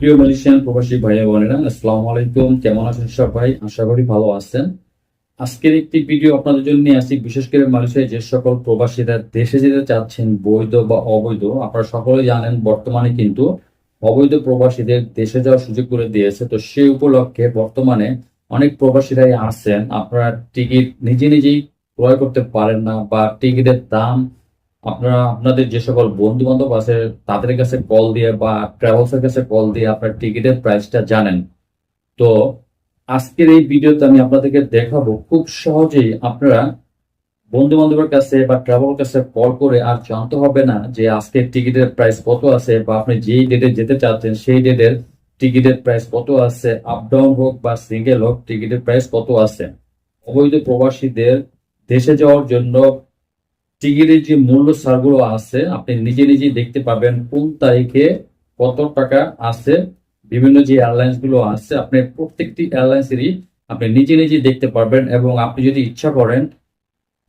প্রিয় মালয়েশিয়ান প্রবাসী ভাইয়া বোনেরা, আসসালামু আলাইকুম। কেমন আছেন সবাই? আশা করি ভালো আছেন। আজকের একটি ভিডিও আপনাদের জন্য নিয়ে আসি। বিশেষ করে মালয়েশিয়ায় যে সকল প্রবাসীরা দেশে যেতে চাচ্ছেন, বৈধ বা অবৈধ, আপনারা সকলে জানেন বর্তমানে কিন্তু অবৈধ প্রবাসীদের দেশে যাওয়ার সুযোগ করে দিয়েছে। তো সেই উপলক্ষে বর্তমানে অনেক প্রবাসীরাই আছেন। আপনারা টিকিট নিজে নিজেই ক্রয় করতে পারেন না বা টিকিটের দাম আপনারা, আপনাদের যে সকল বন্ধু বান্ধব আছে, তাদের কাছে কল দিয়ে বা ট্রাভেলস এর কাছে কল দিয়ে আপনার টিকিটের প্রাইসটা জানেন। তো আজকের এই ভিডিওতে আমি আপনাদেরকে দেখাবো খুব সহজেই আপনারা বন্ধু বান্ধবের কাছে বা ট্রাভেল কাছে কল করে আর জানতে হবে না যে আজকের টিকিটের প্রাইস কত আছে বা আপনি যেই ডেটে যেতে চাচ্ছেন, সেই ডেটের টিকিটের প্রাইস কত আছে আপ ডাউন হোক বা সিঙ্গেল হোক টিকিটের প্রাইস কত আছে। অবৈধ প্রবাসীদের দেশে যাওয়ার জন্য টিকিটের যে মূল্য ছাড়গুলো আছে, আপনি নিজে নিজেই দেখতে পাবেন কোন তারিখে কত টাকা আছে। বিভিন্ন যে এয়ারলাইন্সগুলো আছে, আপনি প্রত্যেকটি এয়ারলাইন্সেরই আপনি নিজে নিজেই দেখতে পারবেন এবং আপনি যদি ইচ্ছা করেন,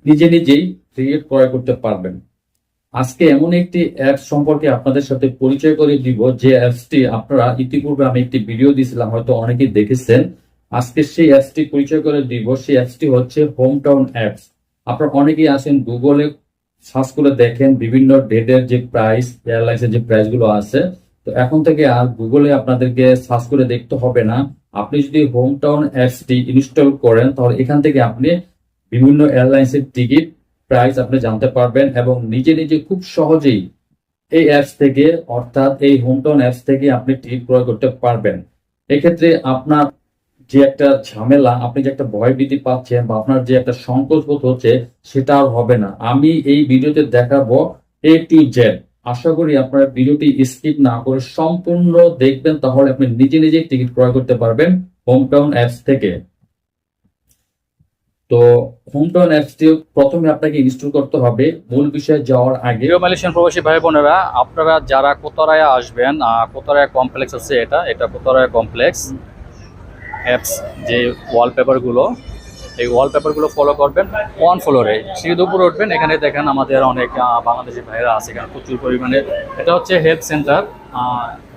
নিজে নিজেই টিকিট ক্রয় করতে পারবেন। আজকে এমন একটি অ্যাপস সম্পর্কে আপনাদের সাথে পরিচয় করে দিব, যে অ্যাপসটি আপনারা ইতিপূর্বে আমি একটি ভিডিও দিয়েছিলাম, হয়তো অনেকেই দেখেছেন। আজকে সেই অ্যাপসটি পরিচয় করে দিব, সেই অ্যাপসটি হচ্ছে হোম টাউন অ্যাপস আপনারা অনেকেই আছেন গুগলে সার্চ করে দেখেন বিভিন্ন ডেটের যে প্রাইস এয়ারলাইন্সের যে প্রাইসগুলো আছে। তো এখন থেকে আর গুগলে আপনাদেরকে সার্চ করে দেখতে হবে না। আপনি যদি হোম টাউন অ্যাপসটি ইনস্টল করেন, তাহলে এখান থেকে আপনি বিভিন্ন এয়ারলাইন্সের টিকিট প্রাইস আপনি জানতে পারবেন এবং নিজে নিজে খুব সহজেই এই অ্যাপস থেকে, অর্থাৎ এই হোম টাউন অ্যাপস থেকে আপনি টিকিট ক্রয় করতে পারবেন। এক্ষেত্রে আপনার যে একটা ঝামেলা, আপনি যে একটা ভয় ভীতি পাচ্ছেন বা আপনার যে একটা সংকোচ বোধ হচ্ছে, সেটা আর হবে না। আমি এই ভিডিওতে দেখাবো এ টু জেড আশা করি আপনারা ভিডিওটি স্কিপ না করে সম্পূর্ণ দেখবেন, তাহলে আপনি নিজে নিজেই টিকিট ক্রয় করতে পারবেন হোম টাউন অ্যাপস থেকে। তো হোম টাউন অ্যাপসটি প্রথমে আপনাকে ইনস্টল করতে হবে। মূল বিষয়ে যাওয়ার আগে মালয়েশিয়ান প্রবাসী ভাই বোনেরা আপনারা যারা কোতরায় আসবেন কোতরায় কমপ্লেক্স আছে এটা এটা কোতরায় কমপ্লেক্স অ্যাপস যে ওয়ালপেপারগুলো এই ওয়ালপেপারগুলো ফলো করবেন ওয়ান ফ্লোরে সিঁড়ির উপরে উঠবেন, এখানে দেখেন আমাদের অনেক বাংলাদেশি ভাইরা আছে এখানে প্রচুর পরিমাণে। এটা হচ্ছে হেলথ সেন্টার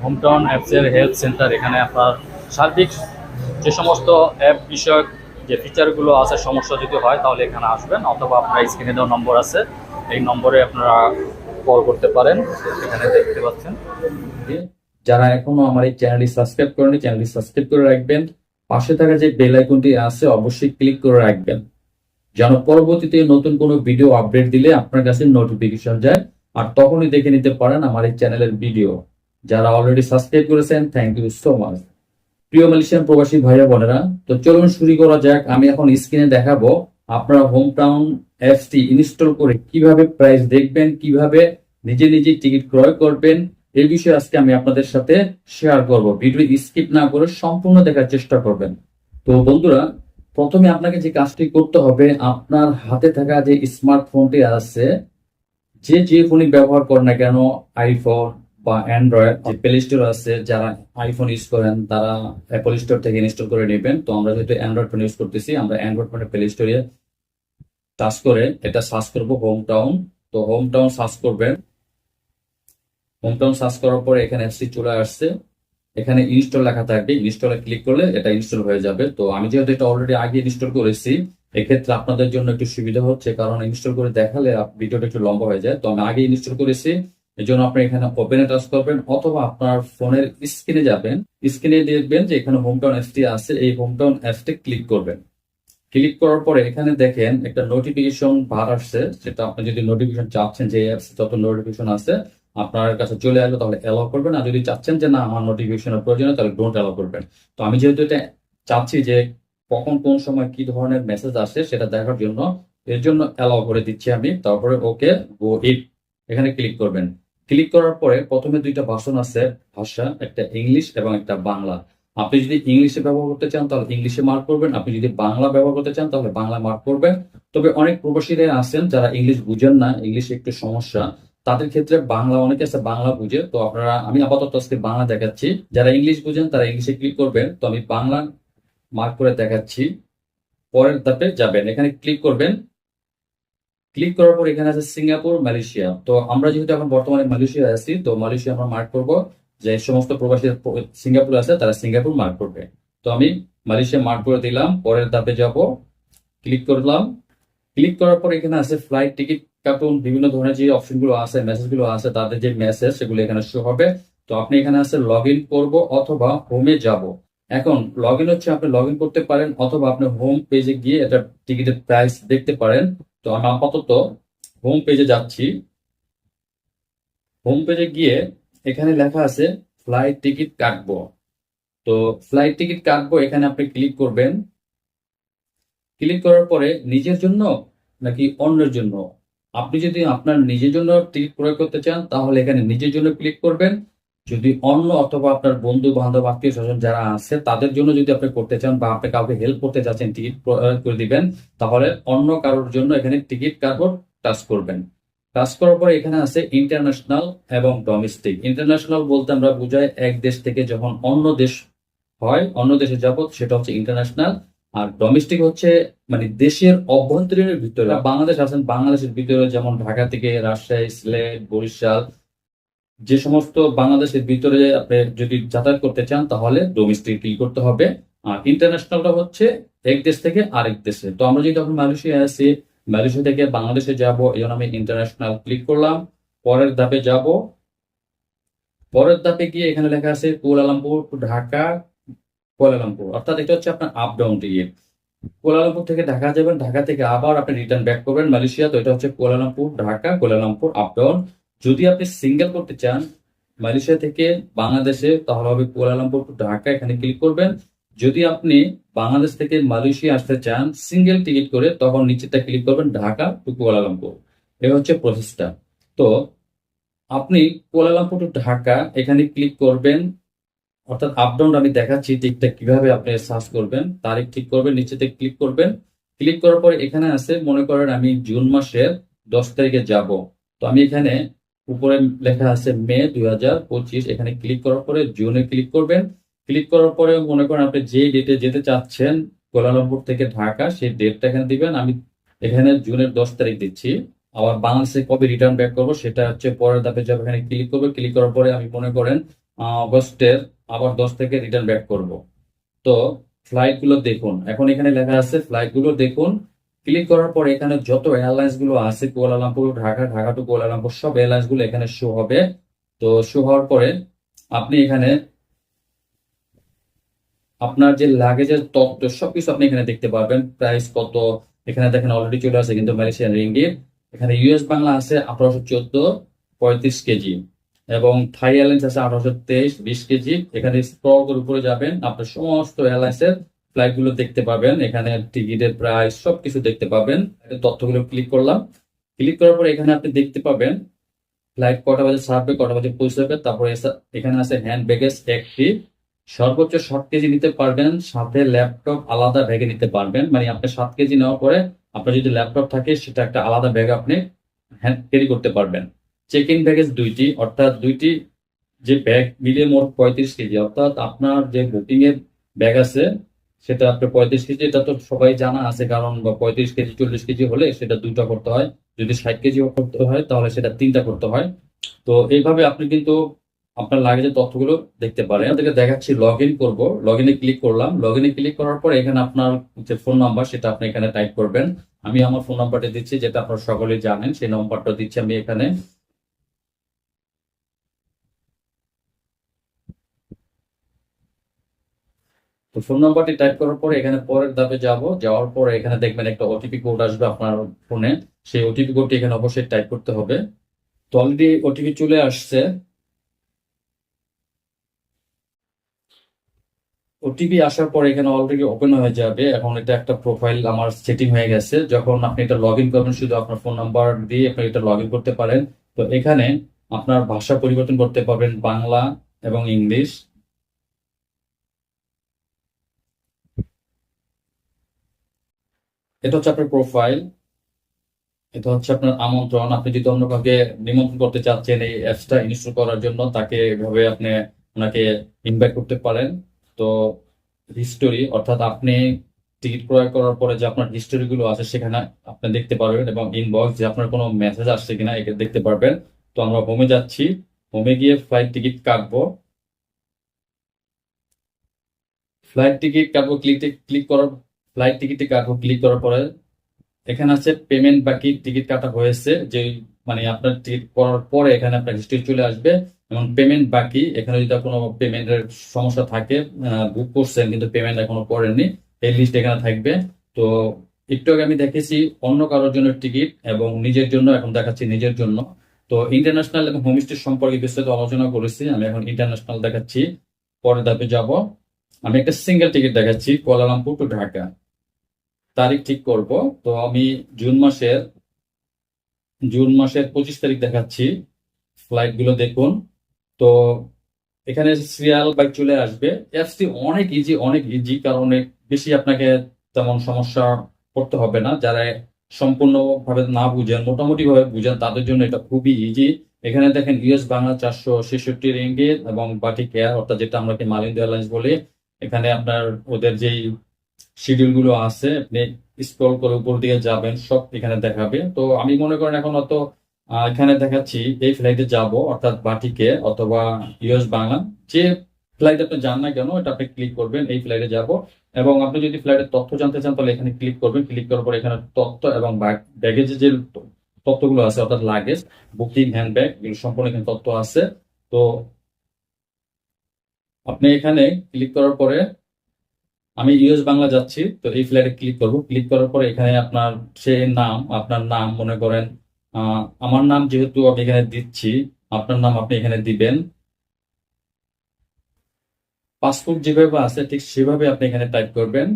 হোম টাউন অ্যাপসের হেলথ সেন্টার এখানে আপনার সার্বিক যে সমস্ত অ্যাপ বিষয়ক যে ফিচারগুলো আছে, সমস্যা যদি হয়, তাহলে এখানে আসবেন। অথবা আপনার স্ক্রিনে দেওয়া নম্বর আছে। এই নম্বরে আপনারা কল করতে পারেন। এখানে দেখতে পাচ্ছেন। যারা এখনও আমার এই চ্যানেলটি সাবস্ক্রাইব করেনি চ্যানেলটি সাবস্ক্রাইব করে রাখবেন। পাশে থাকা যে বেল আইকনটি আছে, অবশ্যই ক্লিক করে রাখবেন। যেন পরবর্তীতে নতুন কোনো ভিডিও আপডেট দিলে আপনার কাছে নোটিফিকেশন যায় আর তখনই দেখে নিতে পারেন আমার এই চ্যানেলের ভিডিও। যারা অলরেডি সাবস্ক্রাইব করেছেন থ্যাংক ইউ সো মাচ প্রিয় মালয়েশিয়ান প্রবাসী ভাইয়া বোনেরা, তো চলুন শুরু করা যাক। আমি এখন স্ক্রিনে দেখাবো আপনারা হোম টাউন অ্যাপসটি ইনস্টল করে কীভাবে প্রাইস দেখবেন, কীভাবে নিজে নিজে টিকিট ক্রয় করবেন এই বিষয়ে আজকে আমি আপনাদের সাথে শেয়ার করব। ভিডিও স্কিপ না করে সম্পূর্ণ দেখার চেষ্টা করবেন। তো বন্ধুরা, প্রথমে আপনাকে যে কাজটি করতে হবে, আপনার হাতে থাকা যে স্মার্টফোনটি আছে, যে যে ফোনই ব্যবহার করেন না কেন আইফোন বা অ্যান্ড্রয়েড যে প্লে স্টোর আছে, যারা আইফোন ইউজ করেন, তারা অ্যাপল স্টোর থেকে ইনস্টল করে নেবেন। তো আমরা যেহেতু অ্যান্ড্রয়েড ফোন ইউজ করতেছি, আমরা অ্যান্ড্রয়েড ফোনে প্লে স্টোরে টাচ করে এটা সার্চ করব হোম টাউন তো হোম টাউন সার্চ করবেন। হোম টাউন সার্চ করার পরে এখানে অ্যাপসটি চলে আসছে। এখানে ইনস্টল লেখা থাকবে। ইনস্টলে ক্লিক করলে এটা ইনস্টল হয়ে যাবে। তো আমি যেহেতু এটা অলরেডি আগে ইনস্টল করেছি, এক্ষেত্রে আপনাদের জন্য একটু সুবিধা হচ্ছে কারণ ইনস্টল করে দেখালে ভিডিওটা একটু লম্বা হয়ে যায়। তো আমি আগে ইনস্টল করেছি এই জন্য আপনি এখানে ওপেনে টাচ করবেন অথবা আপনার ফোনের স্ক্রিনে যাবেন। স্ক্রিনে দেখবেন যে এখানে হোম টাউন অ্যাপসটি আছে, এই হোম টাউন অ্যাপসটি ক্লিক করবেন। ক্লিক করার পরে এখানে দেখেন একটা নোটিফিকেশন বার আসছে সেটা আপনি যদি নোটিফিকেশন চাচ্ছেন যে অ্যাপস যত নোটিফিকেশন আছে আপনার কাছে চলে আসবে, তাহলে অ্যালাউ করবেন। আর যদি চাচ্ছেন যে না, আমার নোটিফিকেশনের প্রয়োজন তাহলে ডোন্ট অ্যালাউ করবেন। তো আমি যেহেতু এটা চাচ্ছি যে কখন কোন সময় কি ধরনের মেসেজ আসে, সেটা দেখার জন্য, এর জন্য অ্যালাউ করে দিচ্ছি আমি। তারপরে ওকে গো ইট এখানে ক্লিক করবেন। ক্লিক করার পরে প্রথমে দুইটা ভাষণ আছে, ভাষা, একটা ইংলিশ এবং একটা বাংলা। আপনি যদি ইংলিশে ব্যবহার করতে চান, তাহলে ইংলিশে মার্ক করবেন। আপনি যদি বাংলা ব্যবহার করতে চান, তাহলে বাংলা মার্ক করবেন। তবে অনেক প্রবাসীরা আছেন যারা ইংলিশ বুঝেন না ইংলিশে একটু সমস্যা। তাদের ক্ষেত্রে বাংলা অনেকে আছে, বাংলা বুঝে। তো আপনারা, আমি আপাতত আজকে বাংলা দেখাচ্ছি। যারা ইংলিশ বুঝেন, তারা ইংলিশে ক্লিক করবেন। তো আমি বাংলা মার্ক করে দেখাচ্ছি। পরের ধাপে যাবেন। এখানে ক্লিক করবেন। ক্লিক করার পর এখানে আছে সিঙ্গাপুর মালয়েশিয়া তো আমরা যেহেতু এখন বর্তমানে মালয়েশিয়া আছি, তো মালয়েশিয়া আমরা মার্ক করব যে সমস্ত প্রবাসী সিঙ্গাপুর আছে, তারা সিঙ্গাপুর মার্ক করবে। তো আমি মালয়েশিয়া মার্ক করে দিলাম। পরের ধাপে যাব। ক্লিক করলাম। ক্লিক করার পর এখানে আছে ফ্লাইট টিকিট কার্টুন বিভিন্ন ধরনের যে অপশনগুলো আছে মেসেজগুলো আছে, তাদের যে মেসেজ সেগুলো এখানে শো হবে। তো আপনি এখানে আছে লগ ইন করব অথবা হোমে যাব। এখন লগ ইন হচ্ছে, আপনি লগ ইন করতে পারেন অথবা আপনি হোম পেজে গিয়ে এটা টিকিটের প্রাইস দেখতে পারেন। তো আমি আপাতত হোম পেজে যাচ্ছি। হোম পেজে গিয়ে এখানে লেখা আছে ফ্লাইট টিকিট কাটবো। তো ফ্লাইট টিকিট কাটবো, এখানে আপনি ক্লিক করবেন। ক্লিক করার পরে নিজের জন্য নাকি অন্যের জন্য? আপনি যদি আপনার নিজের জন্য টিকিট ক্রয় করতে চান, তাহলে এখানে নিজের জন্য ক্লিক করবেন। যদি অন্য অথবা আপনার বন্ধু বান্ধব আত্মীয় স্বজন যারা আছে, তাদের জন্য যদি আপনি করতে চান বা আপনি কাউকে হেল্প করতে চাচ্ছেন টিকিট করে দিবেন, তাহলে অন্য কারোর জন্য এখানে টিকিট কাটবো টাচ করবেন। টাচ করার পরে এখানে আছে ইন্টারন্যাশনাল এবং ডোমেস্টিক ইন্টারন্যাশনাল বলতে আমরা বুঝাই এক দেশ থেকে যখন অন্য দেশ হয়, অন্য দেশে যাব সেটা হচ্ছে ইন্টারন্যাশনাল আর ডোমেস্টিক হচ্ছে মানে দেশের অভ্যন্তরীণের ভিতরে বাংলাদেশ আছেন বাংলাদেশের ভিতরে যেমন ঢাকা থেকে রাজশাহী সিলেট বরিশাল যে সমস্ত বাংলাদেশের ভিতরে আপনি যদি যাতায়াত করতে চান তাহলে ডোমেস্টিক ক্লিক করতে হবে। আর ইন্টারন্যাশনালটা হচ্ছে এক দেশ থেকে আরেক দেশে। তো আমরা যদি এখন মালয়েশিয়া আছি মালয়েশিয়া থেকে বাংলাদেশে যাব এই জন্য আমি ইন্টারন্যাশনাল ক্লিক করলাম। পরের ধাপে যাব। পরের ধাপে গিয়ে এখানে লেখা আছে কুয়ালালামপুর ঢাকা কুয়ালালামপুর। অর্থাৎ এটা হচ্ছে আপনার আপ ডাউন টিকিট কুয়ালালামপুর থেকে ঢাকা যাবেন, ঢাকা থেকে আবার আপনি রিটার্ন ব্যাক করবেন মালয়েশিয়া। তো এটা হচ্ছে Kuala Lumpur, Dhaka, Kuala Lumpur up down যদি আপনি সিঙ্গেল করতে চান মালয়েশিয়া থেকে বাংলাদেশে, তাহলে হবে কুয়ালালামপুর টু ঢাকা, এখানে ক্লিক করবেন। যদি আপনি বাংলাদেশ থেকে মালয়েশিয়া আসতে চান সিঙ্গেল টিকিট করে, তখন নিচেটা ক্লিক করবেন ঢাকা টু কুয়ালালামপুর। এ হচ্ছে প্রসেসটা তো আপনি কুয়ালালামপুর টু ঢাকা, এখানে ক্লিক করবেন অর্থাৎ আপ ডাউন আমি দেখাচ্ছি টিকটা কীভাবে আপনি সার্চ করবেন, তারিখ ঠিক করবেন, নিচেতে ক্লিক করবেন। ক্লিক করার পরে এখানে আছে, মনে করেন আমি জুন মাসের দশ তারিখে যাব। তো আমি এখানে উপরে লেখা আছে মে দুই হাজার পঁচিশ, এখানে ক্লিক করার পরে জুনে ক্লিক করবেন। ক্লিক করার পরে মনে করেন আপনি যে ডেটে যেতে চাচ্ছেন, কোলালামপুর থেকে ঢাকা, সেই ডেটটা এখানে দিবেন। আমি এখানে জুনের দশ তারিখ দিচ্ছি। আবার বাংলাদেশে কবে রিটার্ন ব্যাক করব, সেটা হচ্ছে পরের ধাপে যাবে। এখানে ক্লিক করব। ক্লিক করার পরে আমি মনে করেন অগস্টের আবার দশ থেকে রিটার্ন ব্যাক করব। তো ফ্লাইটগুলো দেখুন। এখন এখানে লেখা আছে ফ্লাইটগুলো দেখুন। ক্লিক করার পর এখানে যত এয়ারলাইন্সগুলো আছে Kuala Lumpur Dhaka Dhaka to Kuala Lumpur সব এয়ারলাইন্সগুলো এখানে শো হবে। তো শো হওয়ার পরে আপনি এখানে আপনার যে লাগেজের তথ্য সবকিছু আপনি এখানে দেখতে পারবেন। প্রাইস কত? এখানে দেখেন অলরেডি চলে আসে কিন্তু মালয়েশিয়ান রিঙ্গিত এখানে ইউএস বাংলা আছে, আঠারোশো চোদ্দ, পঁয়ত্রিশ কেজি। এবং থাই এয়ারলাইন্স আছে আঠারোশো তেইশ, বিশ কেজি। এখানে স্ক্রল করে উপরে যাবেন। আপনার সমস্ত এয়ারলাইন্স এর ফ্লাইটগুলো দেখতে পাবেন। এখানে টিকিটের প্রাইস সবকিছু দেখতে পাবেন। তথ্যগুলো ক্লিক করলাম। ক্লিক করার পর এখানে আপনি দেখতে পাবেন ফ্লাইট কটা বাজে ছাড়বে কটা বাজে পৌঁছাবে তারপরে এখানে আছে হ্যান্ড ব্যাগেজ একটি সর্বোচ্চ ষাট কেজি নিতে পারবেন, সাথে ল্যাপটপ আলাদা ব্যাগে নিতে পারবেন। মানে আপনি সাত কেজি নেওয়ার পরে আপনার যদি ল্যাপটপ থাকে, সেটা একটা আলাদা ব্যাগ আপনি হ্যান্ড ক্যারি করতে পারবেন। চেক ইন ব্যাগেজ দুইটি, অর্থাৎ দুইটি যে ব্যাগ মিলিয়ে মোট পঁয়ত্রিশ কেজি, অর্থাৎ আপনার যে বুকিং এর ব্যাগ আছে, সেটা আপনার পঁয়ত্রিশ কেজি, এটা তো সবাই জানা আছে, কারণ পঁয়ত্রিশ কেজি, চল্লিশ কেজি হলে সেটা দুইটা করতে হয়। যদি ষাট কেজি করতে হয়, তাহলে সেটা তিনটা করতে হয়। তো এইভাবে আপনি কিন্তু আপনার লাগেজের তথ্যগুলো দেখতে পারেন। আপনাদেরকে দেখাচ্ছি লগ ইন করব। লগ ইনে ক্লিক করলাম। লগ ইনে ক্লিক করার পর এখানে আপনার যে ফোন নাম্বার সেটা আপনি এখানে টাইপ করবেন। আমি আমার ফোন নাম্বারটা দিচ্ছি, যেটা আপনারা সকলেই জানেন, সেই নাম্বারটা দিচ্ছি আমি এখানে। তো ফোন নাম্বারটি টাইপ করার পরে এখানে পরের ধাপে যাব। যাওয়ার পরে এখানে দেখবেন একটা ওটিপি কোড আসবে আপনার ফোনে সেই ওটিপি কোডটি এখানে অবশ্যই টাইপ করতে হবে। তো অলরেডি ওটিপি চলে আসছে। ওটিপি আসার পর এখানে অলরেডি ওপেন হয়ে যাবে। এখন এটা একটা প্রোফাইল আমার সেটিং হয়ে গেছে। যখন আপনি এটা লগ ইন করবেন, শুধু আপনার ফোন নাম্বার দিয়ে আপনি এটা লগ ইন করতে পারেন। তো এখানে আপনার ভাষা পরিবর্তন করতে পারবেন বাংলা এবং ইংলিশ। এটা হচ্ছে আপনার প্রোফাইল এটা হচ্ছে আপনার আমন্ত্রণ। আপনি যদি অন্য কাউকে নিমন্ত্রণ করতে চাচ্ছেন এই অ্যাপসটা ইনস্টল করার জন্য, তাকে এভাবে আপনি ওনাকে ইনভাইট করতে পারেন। তো হিস্টোরি অর্থাৎ আপনি টিকিট ক্রয় করার পরে যে আপনার হিস্টোরিগুলো আছে, সেখানে আপনি দেখতে পারবেন এবং ইনবক্স যে আপনার কোনো মেসেজ আসছে কিনা এটা দেখতে পারবেন। তো আমরা হোমে যাচ্ছি। হোমে গিয়ে ফ্লাইট টিকিট কাটবো। ফ্লাইট টিকিট কাটবো ক্লিক ক্লিক করার ফ্লাইট টিকিটে কাটবো ক্লিক করার পরে এখানে আছে পেমেন্ট বাকি টিকিট কাটা হয়েছে, যে মানে আপনার টিকিট করার পরে এখানে আপনার হিস্ট্রি চলে আসবে এবং পেমেন্ট বাকি। এখানে যদি কোনো পেমেন্টের সমস্যা থাকে বুক করছেন কিন্তু পেমেন্ট এখনও করেননি, এই লিস্ট এখানে থাকবে। তো একটু আগে আমি দেখেছি অন্য কারোর জন্য টিকিট এবং নিজের জন্য, এখন দেখাচ্ছি নিজের জন্য। তো ইন্টারন্যাশনাল এবং হোমস্টে সম্পর্কে বিস্তারিত আলোচনা করেছি, আমি এখন ইন্টারন্যাশনাল দেখাচ্ছি পরের ধাপে যাব। আমি একটা সিঙ্গেল টিকিট দেখাচ্ছি কুয়ালালামপুর টু ঢাকা তারিখ ঠিক করব। তো আমি জুন মাসের জুন মাসের পঁচিশ তারিখ দেখাচ্ছি। ফ্লাইটগুলো দেখুন। তো এখানে সিরিয়াল বাইক চলে আসবে। অ্যাপসটি অনেক ইজি অনেক ইজি কারণ অনেক বেশি আপনাকে তেমন সমস্যা করতে হবে না। যারা সম্পূর্ণভাবে না বুঝেন মোটামুটি ভাবে বুঝেন, তাদের জন্য এটা খুবই ইজি এখানে দেখেন ইউএস বাংলা চারশো ছেষট্টি রিঙ্গিত এবং বাটিক কেয়ার অর্থাৎ যেটা আমরা মালিন্দ এয়ারলাইন্স বলি, এখানে আপনার ওদের যেই শিডিউলগুলো আছে, আপনি স্ক্রল করে উপর দিকে যাবেন, সব এখানে দেখাবে। তো আমি মনে করেন এখন অত এখানে দেখাচ্ছি, এই ফ্লাইটে যাব, অর্থাৎ বাটিকে অথবা ইউএস বাংলা, যে ফ্লাইট আপনি যান না কেন, এটা আপনি ক্লিক করবেন, এই ফ্লাইটে যাব। এবং আপনি যদি ফ্লাইটের তথ্য জানতে চান, তাহলে এখানে ক্লিক করবেন ক্লিক করার পর এখানে তথ্য এবং ব্যাগেজের যে তথ্যগুলো আছে, অর্থাৎ লাগেজ বুকিং হ্যান্ড ব্যাগ এগুলো সম্পূর্ণ এখানে তথ্য আছে। তো আপনি এখানে ক্লিক করার পরে আমি ইউএস বাংলা যাচ্ছি, তো এই ফ্ল্যাটে ক্লিক করব। ক্লিক করার পরে এখানে আপনার সে নাম, আপনার নাম মনে করেন আমার নাম যেহেতু আমি এখানে দিচ্ছি, আপনার নাম আপনি এখানে দিবেন। পাসপোর্ট যেভাবে আছে, ঠিক সেভাবে আপনি এখানে টাইপ করবেন।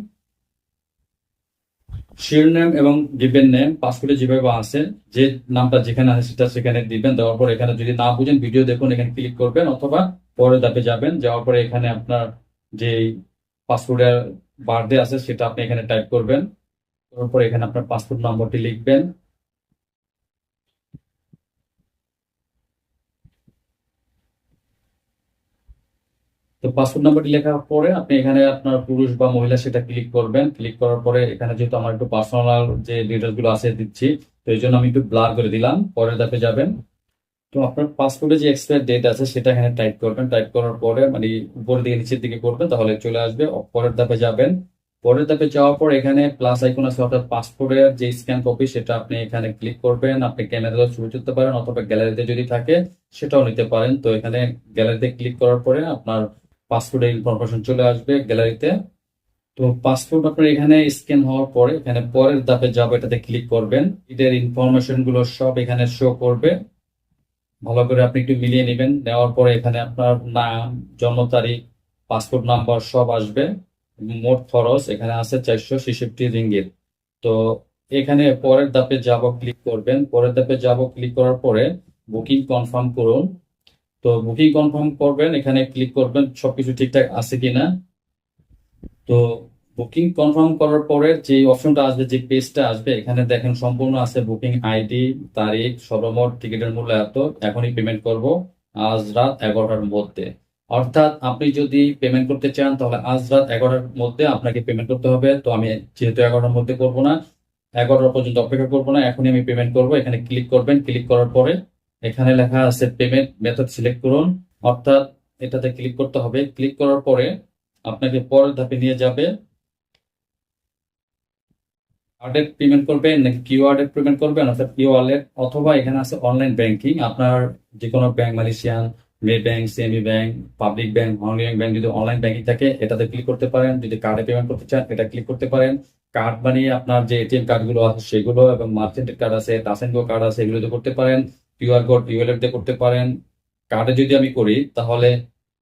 শিরোনাম এবং গিভেন নেম পাসপোর্টে যেভাবে আছে, যে নামটা যেখানে আছে সেটা সেখানে দিবেন। দেওয়ার পর এখানে যদি না বুঝেন ভিডিও দেখুন, এখানে ক্লিক করবেন, অথবা পরের ধাপে যাবেন। যাওয়ার পরে এখানে আপনার যে পাসপোর্টের বার্থডে আছে, সেটা আপনি এখানে টাইপ করবেন। তারপর এখানে আপনার পাসপোর্ট নম্বরটি লিখবেন। তো পাসপোর্ট নাম্বারটি লেখার পরে আপনি এখানে আপনার পুরুষ বা মহিলা সেটা ক্লিক করবেন। ক্লিক করার পরে এখানে যেহেতু আমার একটু পার্সোনাল যে ডিটেলসগুলো আছে দিচ্ছি, তো এই জন্য আমি একটু ব্লার করে দিলাম। পরের ধাপে যাবেন। তো আপনার পাসপোর্টে যে এক্সপায়ার ডেট আছে, সেটা এখানে টাইপ করবেন। টাইপ করার পরে মানে উপর দিকে, নিচের দিকে করবেন, তাহলে চলে আসবে। পরের ধাপে যাবেন। পরের ধাপে যাওয়ার পর এখানে প্লাস আইকন আছে, অর্থাৎ পাসপোর্টের যে স্ক্যান কপি সেটা আপনি এখানে ক্লিক করবেন। আপনি ক্যামেরাতে ছবি তুলতে পারেন, অথবা গ্যালারিতে যদি থাকে, সেটাও নিতে পারেন। তো এখানে গ্যালারিতে ক্লিক করার পরে আপনার পাসপোর্টের ইনফরমেশন চলে আসবে গ্যালারিতে তো। পাসপোর্ট আপনার এখানে স্ক্যান হওয়ার পরে, এখানে পরের ধাপে যাব, এটাতে ক্লিক করবেন। এদের ইনফরমেশনগুলো সব এখানে শো করবে। ভালো করে আপনি একটু মিলিয়ে নেবেন। নেওয়ার পরে এখানে আপনার নাম, জন্ম তারিখ, পাসপোর্ট নাম্বার সব আসবে মোট খরচ এখানে আছে চারশো ছেষট্টি রিঙ্গিত। তো এখানে পরের ধাপে যাব ক্লিক করবেন। পরের ধাপে যাব ক্লিক করার পরে বুকিং কনফার্ম করুন। তো বুকিং কনফার্ম করবেন, এখানে ক্লিক করবেন সবকিছু ঠিকঠাক আছে কিনা। তো বুকিং কনফার্ম করার পরে যে অপশনটা আসবে যে পেজটা আসবে, এখানে দেখেন সম্পূর্ণ আছে বুকিং আইডি তারিখ, সর্বমোট টিকিটের মূল্য এত, এখনই পেমেন্ট করব আজ রাত এগারোটার মধ্যে। অর্থাৎ আপনি যদি পেমেন্ট করতে চান, তাহলে আজ রাত এগারোটার মধ্যে আপনাকে পেমেন্ট করতে হবে। তো আমি যেহেতু এগারোটার মধ্যে করব না, এগারোটা পর্যন্ত অপেক্ষা করব না, এখনই আমি পেমেন্ট করব। এখানে ক্লিক করবেন ক্লিক করার পরে এখানে লেখা আছে পেমেন্ট মেথড সিলেক্ট করুন। অর্থাৎ এটাতে ক্লিক করতে হবে। ক্লিক করার পরে আপনাকে পরের ধাপে নিয়ে যাবে। কার্ডের পেমেন্ট করবেন নাকি কিউআর এর পেমেন্ট করবেন অর্থাৎ ই ওয়ালেট অথবা এখানে আছে অনলাইন ব্যাংকিং আপনার যে কোনো bank Malaysian Maybank CMB bank Public Bank Hong Leong bank যদি অনলাইন ব্যাংকিং থাকে, এটাতে ক্লিক করতে পারেন। যদি কার্ডে পেমেন্ট করতে চান, এটা ক্লিক করতে পারেন। কার্ড বানিয়ে আপনার যে এটিএম কার্ডগুলো আছে, সেগুলো এবং মার্চেন্টের কার্ড আছে টাসেনগো কার্ড আছে এগুলো দিয়ে করতে পারেন। কিউআর কোড ইওয়ালেট দিয়ে করতে পারেন। কার্ডে যদি আমি করি, তাহলে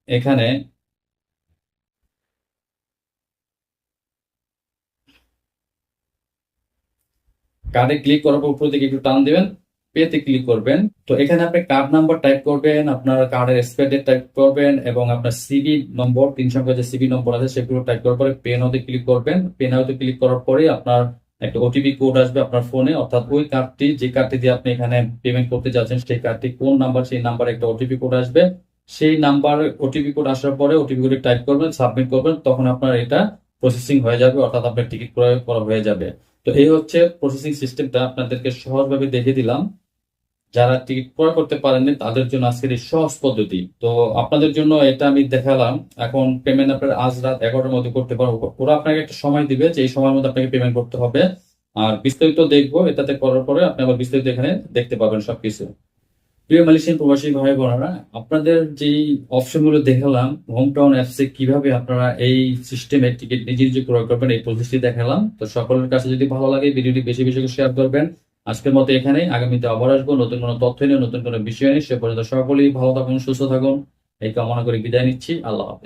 এখানে কার্ডে ক্লিক করার পর উপর দিকে একটু টান দিবেন, পেতে ক্লিক করবেন। তো এখানে আপনি কার্ড নাম্বার টাইপ করবেন, আপনার কার্ডের এক্সপায়ার ডেট টাইপ করবেন এবং আপনার সিবি নম্বর তিন সংখ্যার যে সিবি নম্বর আছে সেগুলো টাইপ করার পরে পে নাওতে ক্লিক করবেন। পে নাওতে ক্লিক করার পরে আপনার একটা ওটিপি কোড আসবে আপনার ফোনে অর্থাৎ ওই কার্ডটি যে কার্ডটি দিয়ে আপনি এখানে পেমেন্ট করতে যাচ্ছেন, সেই কার্ডটি কোন নাম্বার সেই নাম্বারে একটা ওটিপি কোড আসবে। সেই নাম্বার ওটিপি কোড আসার পরে ওটিপি কোড টাইপ করবেন সাবমিট করবেন, তখন আপনার এটা প্রসেসিং হয়ে যাবে, অর্থাৎ আপনার টিকিট ক্রয় করা হয়ে যাবে। তো এই হচ্ছে প্রসেসিং সিস্টেমটা আপনাদেরকে সহজভাবে দেখে দিলাম। যারা টিকিট ক্রয় করতে পারেননি, তাদের জন্য আজকের এই সহজ পদ্ধতি। তো আপনাদের জন্য এটা আমি দেখালাম। এখন পেমেন্ট আপনার আজ রাত এগারোটার মধ্যে করতে পারব। ওরা আপনাকে একটা সময় দিবে যে এই সময়ের মধ্যে আপনাকে পেমেন্ট করতে হবে। আর বিস্তারিত দেখব, এটাতে করার পরে আপনি আবার বিস্তারিত এখানে দেখতে পাবেন সবকিছু। প্রিয় মালয়েশিয়ান প্রবাসী ভাই বোনেরা, আপনাদের যে অপশনগুলো দেখালাম হোম টাউন অ্যাপসে কীভাবে আপনারা এই সিস্টেমে টিকিট নিজে নিজে ক্রয় করবেন, এই পদ্ধতি দেখালাম। তো সকলের কাছে যদি ভালো লাগে, ভিডিওটি বেশি বেশি করে শেয়ার করবেন। আজকের মতো এখানে আগামীতে আবার আসব, নতুন কোনো তথ্য নিয়ে, নতুন কোনো বিষয় নিয়ে। সে পর্যন্ত সকলেই ভালো থাকুন, সুস্থ থাকুন। এই কামনা করে বিদায় নিচ্ছি। আল্লাহ হাফেজ।